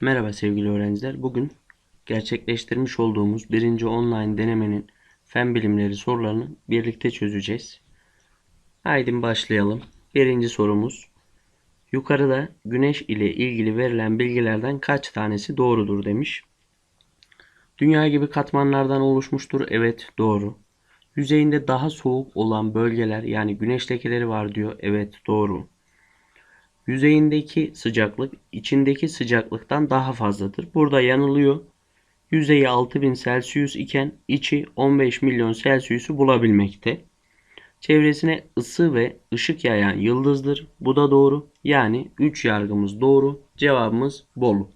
Merhaba sevgili öğrenciler. Bugün gerçekleştirmiş olduğumuz birinci online denemenin fen bilimleri sorularını birlikte çözeceğiz. Haydi başlayalım. Birinci sorumuz. Yukarıda güneş ile ilgili verilen bilgilerden kaç tanesi doğrudur demiş. Dünya gibi katmanlardan oluşmuştur. Evet doğru. Yüzeyinde daha soğuk olan bölgeler yani güneş lekeleri var diyor. Evet doğru. Yüzeyindeki sıcaklık içindeki sıcaklıktan daha fazladır. Burada yanılıyor. Yüzeyi 6000 Celsius iken içi 15 milyon Celsius'u bulabilmekte. Çevresine ısı ve ışık yayan yıldızdır. Bu da doğru. Yani 3 yargımız doğru. Cevabımız Bolu.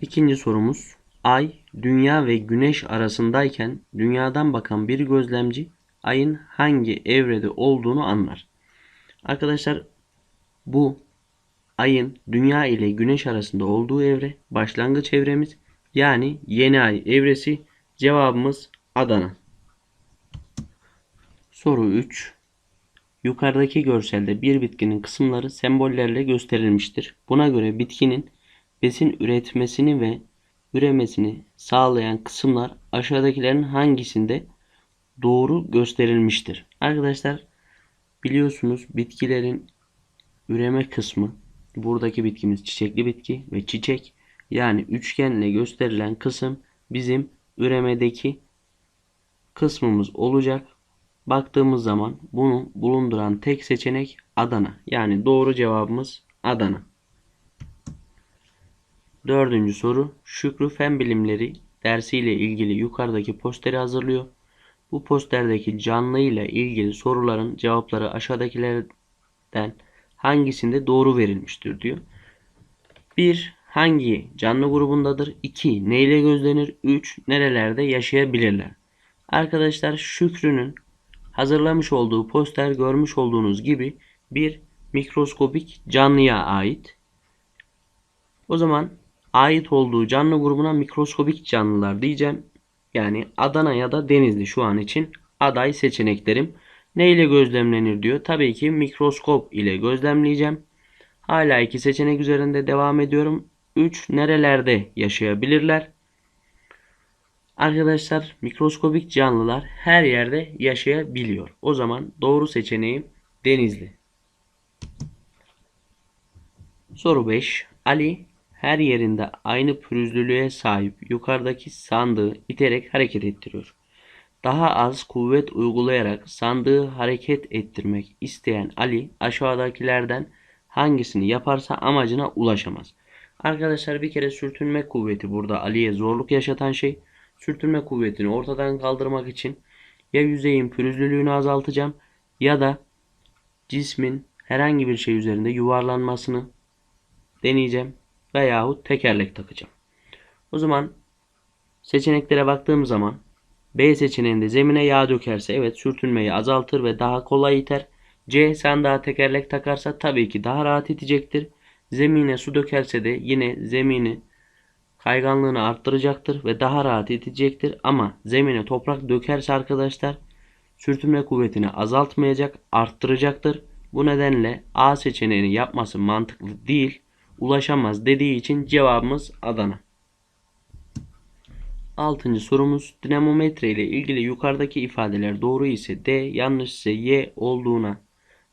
İkinci sorumuz. Ay, Dünya ve Güneş arasındayken dünyadan bakan bir gözlemci ayın hangi evrede olduğunu anlar. Arkadaşlar bu ayın dünya ile güneş arasında olduğu evre başlangıç evremiz yani yeni ay evresi cevabımız Adana. Soru 3. Yukarıdaki görselde bir bitkinin kısımları sembollerle gösterilmiştir. Buna göre bitkinin besin üretmesini ve üremesini sağlayan kısımlar aşağıdakilerin hangisinde doğru gösterilmiştir? Arkadaşlar biliyorsunuz bitkilerin üreme kısmı buradaki bitkimiz çiçekli bitki ve çiçek yani üçgenle gösterilen kısım bizim üremedeki kısmımız olacak. Baktığımız zaman bunu bulunduran tek seçenek Adana. Yani doğru cevabımız Adana. Dördüncü soru. Şükrü Fen Bilimleri dersiyle ilgili yukarıdaki posteri hazırlıyor. Bu posterdeki canlı ile ilgili soruların cevapları aşağıdakilerden hangisinde doğru verilmiştir diyor. 1. Hangi canlı grubundadır? 2. Neyle gözlenir? 3. Nerelerde yaşayabilirler? Arkadaşlar Şükrü'nün hazırlamış olduğu poster görmüş olduğunuz gibi bir mikroskopik canlıya ait. O zaman ait olduğu canlı grubuna mikroskopik canlılar diyeceğim. Yani Adana ya da Denizli şu an için aday seçeneklerim. Ne ile gözlemlenir diyor. Tabii ki mikroskop ile gözlemleyeceğim. Hala iki seçenek üzerinde devam ediyorum. 3. Nerelerde yaşayabilirler? Arkadaşlar mikroskopik canlılar her yerde yaşayabiliyor. O zaman doğru seçeneğim Denizli. Soru 5. Ali her yerinde aynı pürüzlülüğe sahip yukarıdaki sandığı iterek hareket ettiriyor. Daha az kuvvet uygulayarak sandığı hareket ettirmek isteyen Ali aşağıdakilerden hangisini yaparsa amacına ulaşamaz. Arkadaşlar bir kere sürtünme kuvveti burada Ali'ye zorluk yaşatan şey. Sürtünme kuvvetini ortadan kaldırmak için ya yüzeyin pürüzlülüğünü azaltacağım ya da cismin herhangi bir şey üzerinde yuvarlanmasını deneyeceğim veyahut tekerlek takacağım. O zaman seçeneklere baktığım zaman B seçeneğinde zemine yağ dökerse evet sürtünmeyi azaltır ve daha kolay iter. C sandığa tekerlek takarsa tabii ki daha rahat itecektir. Zemine su dökerse de yine zemini kayganlığını arttıracaktır ve daha rahat itecektir. Ama zemine toprak dökerse arkadaşlar sürtünme kuvvetini azaltmayacak, arttıracaktır. Bu nedenle A seçeneğini yapması mantıklı değil, ulaşamaz dediği için cevabımız Adana. Altıncı sorumuz dinamometre ile ilgili yukarıdaki ifadeler doğru ise D, yanlış ise Y olduğuna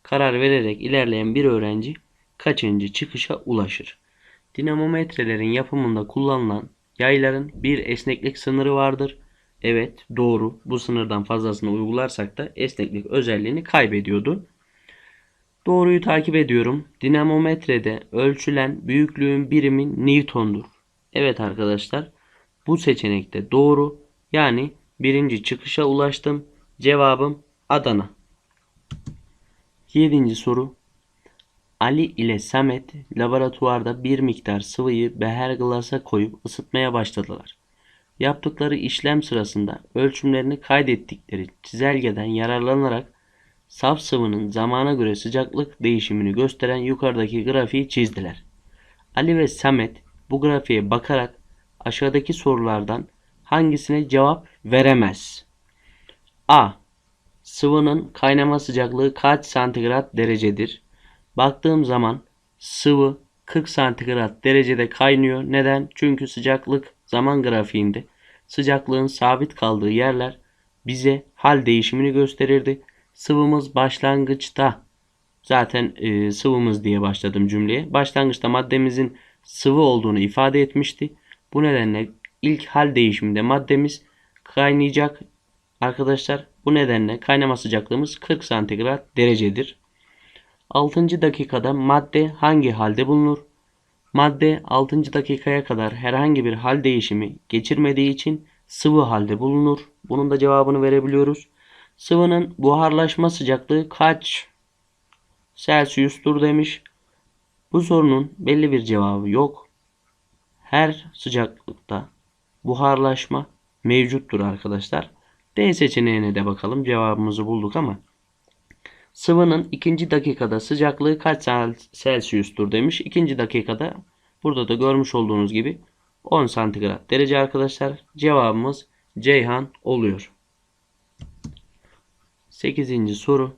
karar vererek ilerleyen bir öğrenci kaçıncı çıkışa ulaşır? Dinamometrelerin yapımında kullanılan yayların bir esneklik sınırı vardır. Evet doğru bu sınırdan fazlasını uygularsak da esneklik özelliğini kaybediyordu. Doğruyu takip ediyorum. Dinamometrede ölçülen büyüklüğün birimi Newton'dur. Evet arkadaşlar bu seçenekte doğru. Yani birinci çıkışa ulaştım. Cevabım Adana. Yedinci soru. Ali ile Samet laboratuvarda bir miktar sıvıyı beher glasa koyup ısıtmaya başladılar. Yaptıkları işlem sırasında ölçümlerini kaydettikleri çizelgeden yararlanarak saf sıvının zamana göre sıcaklık değişimini gösteren yukarıdaki grafiği çizdiler. Ali ve Samet bu grafiğe bakarak aşağıdaki sorulardan hangisine cevap veremez? A. sıvının kaynama sıcaklığı kaç santigrat derecedir? Baktığım zaman sıvı 40 santigrat derecede kaynıyor. Neden? Çünkü sıcaklık zaman grafiğinde sıcaklığın sabit kaldığı yerler bize hal değişimini gösterirdi. Sıvımız başlangıçta zaten e, sıvımız diye başladım cümleye. Başlangıçta maddemizin sıvı olduğunu ifade etmişti. Bu nedenle ilk hal değişiminde maddemiz kaynayacak arkadaşlar. Bu nedenle kaynama sıcaklığımız 40 santigrat derecedir. 6. dakikada madde hangi halde bulunur? Madde 6. dakikaya kadar herhangi bir hal değişimi geçirmediği için sıvı halde bulunur. Bunun da cevabını verebiliyoruz. Sıvının buharlaşma sıcaklığı kaç Celsius'tur demiş. Bu sorunun belli bir cevabı yok. Her sıcaklıkta buharlaşma mevcuttur arkadaşlar. D seçeneğine de bakalım. Cevabımızı bulduk ama sıvının ikinci dakikada sıcaklığı kaç Celsius'tur demiş. İkinci dakikada burada da görmüş olduğunuz gibi 10 santigrat derece arkadaşlar. Cevabımız Ceyhan oluyor. 8. soru.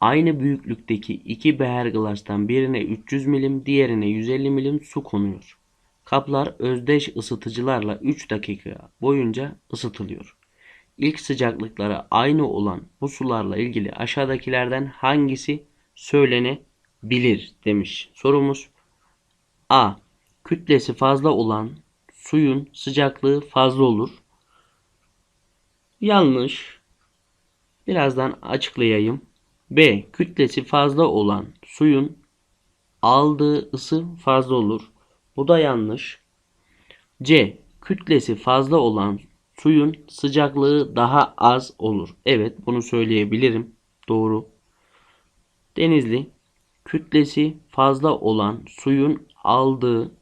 Aynı büyüklükteki iki beher glastan birine 300 milim, diğerine 150 milim su konuyor. Kaplar özdeş ısıtıcılarla 3 dakika boyunca ısıtılıyor. İlk sıcaklıkları aynı olan bu sularla ilgili aşağıdakilerden hangisi söylenebilir demiş sorumuz. A. Kütlesi fazla olan suyun sıcaklığı fazla olur. Yanlış. Birazdan açıklayayım. B. Kütlesi fazla olan suyun aldığı ısı fazla olur. Bu da yanlış. C. Kütlesi fazla olan suyun sıcaklığı daha az olur. Evet bunu söyleyebilirim. Doğru. Denizli. Kütlesi fazla olan suyun aldığı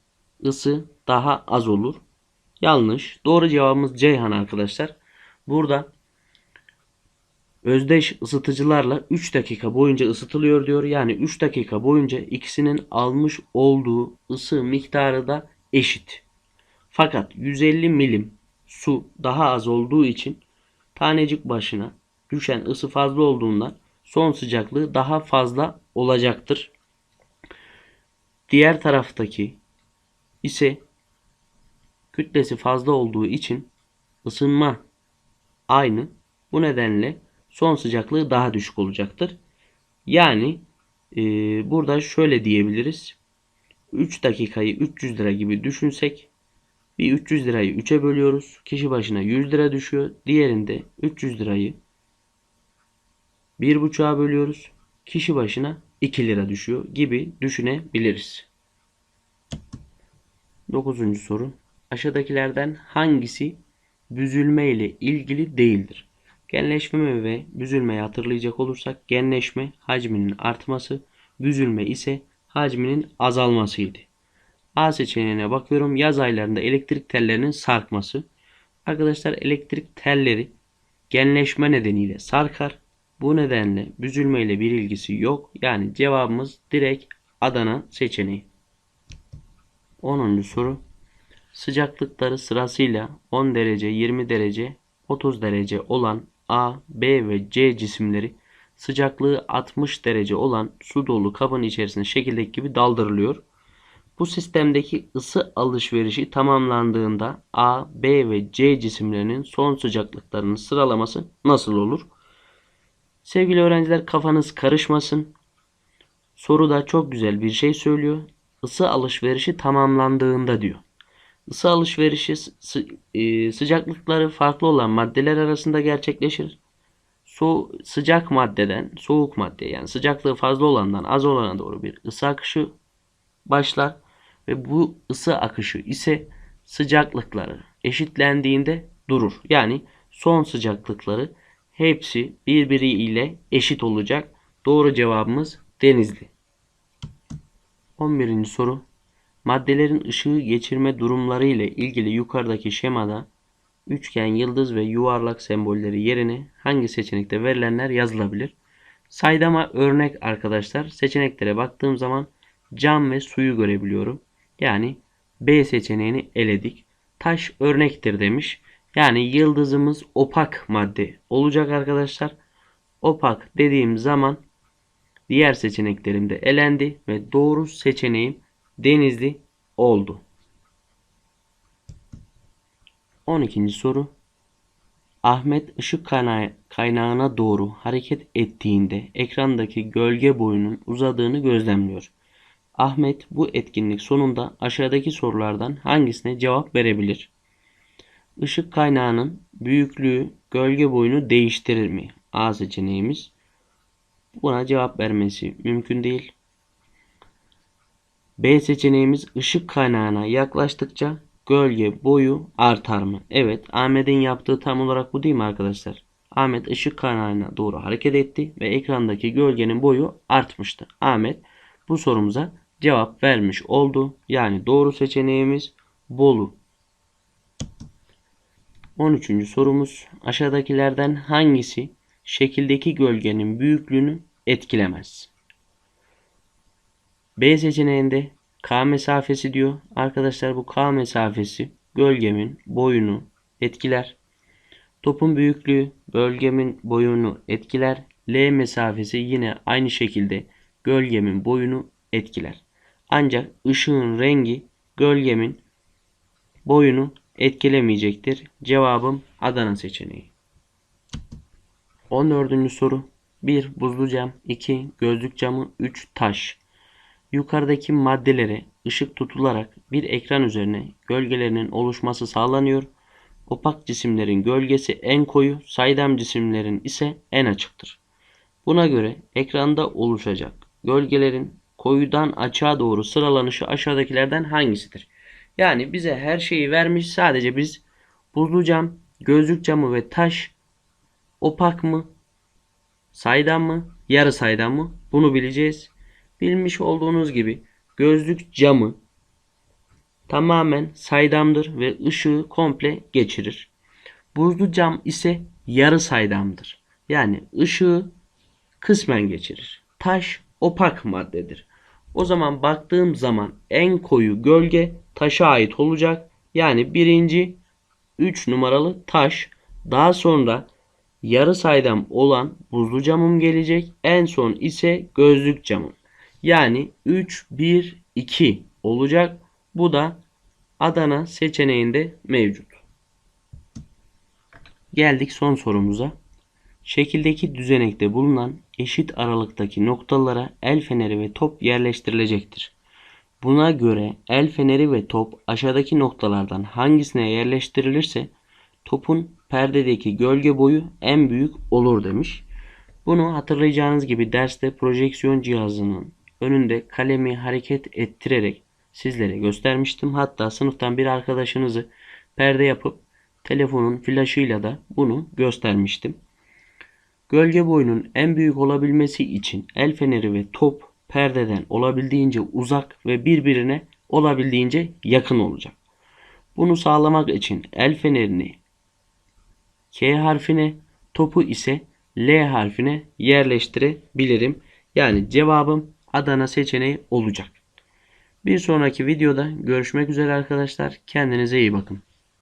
ısı daha az olur. Yanlış. Doğru cevabımız Ceyhan arkadaşlar. Burada özdeş ısıtıcılarla 3 dakika boyunca ısıtılıyor diyor. Yani 3 dakika boyunca ikisinin almış olduğu ısı miktarı da eşit. Fakat 150 milim su daha az olduğu için tanecik başına düşen ısı fazla olduğundan son sıcaklığı daha fazla olacaktır. Diğer taraftaki ise kütlesi fazla olduğu için ısınma aynı. Bu nedenle son sıcaklığı daha düşük olacaktır. Yani e, burada şöyle diyebiliriz. 3 dakikayı 300 lira gibi düşünsek bir 300 lirayı 3'e bölüyoruz. Kişi başına 100 lira düşüyor. Diğerinde 300 lirayı 1,5'a bölüyoruz. Kişi başına 2 lira düşüyor gibi düşünebiliriz. 9. soru. Aşağıdakilerden hangisi büzülme ile ilgili değildir? Genleşme ve büzülmeyi hatırlayacak olursak genleşme hacminin artması, büzülme ise hacminin azalmasıydı. A seçeneğine bakıyorum. Yaz aylarında elektrik tellerinin sarkması. Arkadaşlar elektrik telleri genleşme nedeniyle sarkar. Bu nedenle büzülme ile bir ilgisi yok. Yani cevabımız direkt Adana seçeneği. 10. soru. Sıcaklıkları sırasıyla 10 derece, 20 derece, 30 derece olan A, B ve C cisimleri sıcaklığı 60 derece olan su dolu kabın içerisine şekildeki gibi daldırılıyor. Bu sistemdeki ısı alışverişi tamamlandığında A, B ve C cisimlerinin son sıcaklıklarının sıralaması nasıl olur? Sevgili öğrenciler kafanız karışmasın. Soruda çok güzel bir şey söylüyor. Isı alışverişi tamamlandığında diyor. Isı alışverişi e, sıcaklıkları farklı olan maddeler arasında gerçekleşir. So sıcak maddeden soğuk maddeye yani sıcaklığı fazla olandan az olana doğru bir ısı akışı başlar ve bu ısı akışı ise sıcaklıkları eşitlendiğinde durur. Yani son sıcaklıkları hepsi birbiriyle eşit olacak. Doğru cevabımız Denizli. 11. soru. Maddelerin ışığı geçirme durumları ile ilgili yukarıdaki şemada üçgen, yıldız ve yuvarlak sembolleri yerine hangi seçenekte verilenler yazılabilir? Saydama örnek arkadaşlar. Seçeneklere baktığım zaman cam ve suyu görebiliyorum. Yani B seçeneğini eledik. Taş örnektir demiş. Yani yıldızımız opak madde olacak arkadaşlar. Opak dediğim zaman diğer seçeneklerim de elendi ve doğru seçeneğim denizli oldu. 12. soru. Ahmet ışık kaynağı- kaynağına doğru hareket ettiğinde ekrandaki gölge boyunun uzadığını gözlemliyor. Ahmet bu etkinlik sonunda aşağıdaki sorulardan hangisine cevap verebilir? Işık kaynağının büyüklüğü gölge boyunu değiştirir mi? A seçeneğimiz. Buna cevap vermesi mümkün değil. B seçeneğimiz ışık kaynağına yaklaştıkça gölge boyu artar mı? Evet, Ahmet'in yaptığı tam olarak bu değil mi arkadaşlar? Ahmet ışık kaynağına doğru hareket etti ve ekrandaki gölgenin boyu artmıştı. Ahmet bu sorumuza cevap vermiş oldu. Yani doğru seçeneğimiz Bolu. 13. sorumuz aşağıdakilerden hangisi şekildeki gölgenin büyüklüğünü etkilemez? B seçeneğinde K mesafesi diyor. Arkadaşlar bu K mesafesi gölgemin boyunu etkiler. Topun büyüklüğü bölgemin boyunu etkiler. L mesafesi yine aynı şekilde gölgemin boyunu etkiler. Ancak ışığın rengi gölgemin boyunu etkilemeyecektir. Cevabım Adana seçeneği. 14. soru 1. Buzlu cam 2. Gözlük camı 3. Taş Yukarıdaki maddelere ışık tutularak bir ekran üzerine gölgelerinin oluşması sağlanıyor. Opak cisimlerin gölgesi en koyu, saydam cisimlerin ise en açıktır. Buna göre ekranda oluşacak gölgelerin koyudan açığa doğru sıralanışı aşağıdakilerden hangisidir? Yani bize her şeyi vermiş sadece biz buzlu cam, gözlük camı ve taş opak mı, saydam mı, yarı saydam mı bunu bileceğiz. Bilmiş olduğunuz gibi gözlük camı tamamen saydamdır ve ışığı komple geçirir. Buzlu cam ise yarı saydamdır. Yani ışığı kısmen geçirir. Taş opak maddedir. O zaman baktığım zaman en koyu gölge taşa ait olacak. Yani birinci 3 numaralı taş. Daha sonra yarı saydam olan buzlu camım gelecek. En son ise gözlük camım. Yani 3, 1, 2 olacak. Bu da Adana seçeneğinde mevcut. Geldik son sorumuza. Şekildeki düzenekte bulunan eşit aralıktaki noktalara el feneri ve top yerleştirilecektir. Buna göre el feneri ve top aşağıdaki noktalardan hangisine yerleştirilirse topun perdedeki gölge boyu en büyük olur demiş. Bunu hatırlayacağınız gibi derste projeksiyon cihazının önünde kalemi hareket ettirerek sizlere göstermiştim. Hatta sınıftan bir arkadaşınızı perde yapıp telefonun flaşıyla da bunu göstermiştim. Gölge boyunun en büyük olabilmesi için el feneri ve top perdeden olabildiğince uzak ve birbirine olabildiğince yakın olacak. Bunu sağlamak için el fenerini K harfine, topu ise L harfine yerleştirebilirim. Yani cevabım Adana seçeneği olacak. Bir sonraki videoda görüşmek üzere arkadaşlar. Kendinize iyi bakın.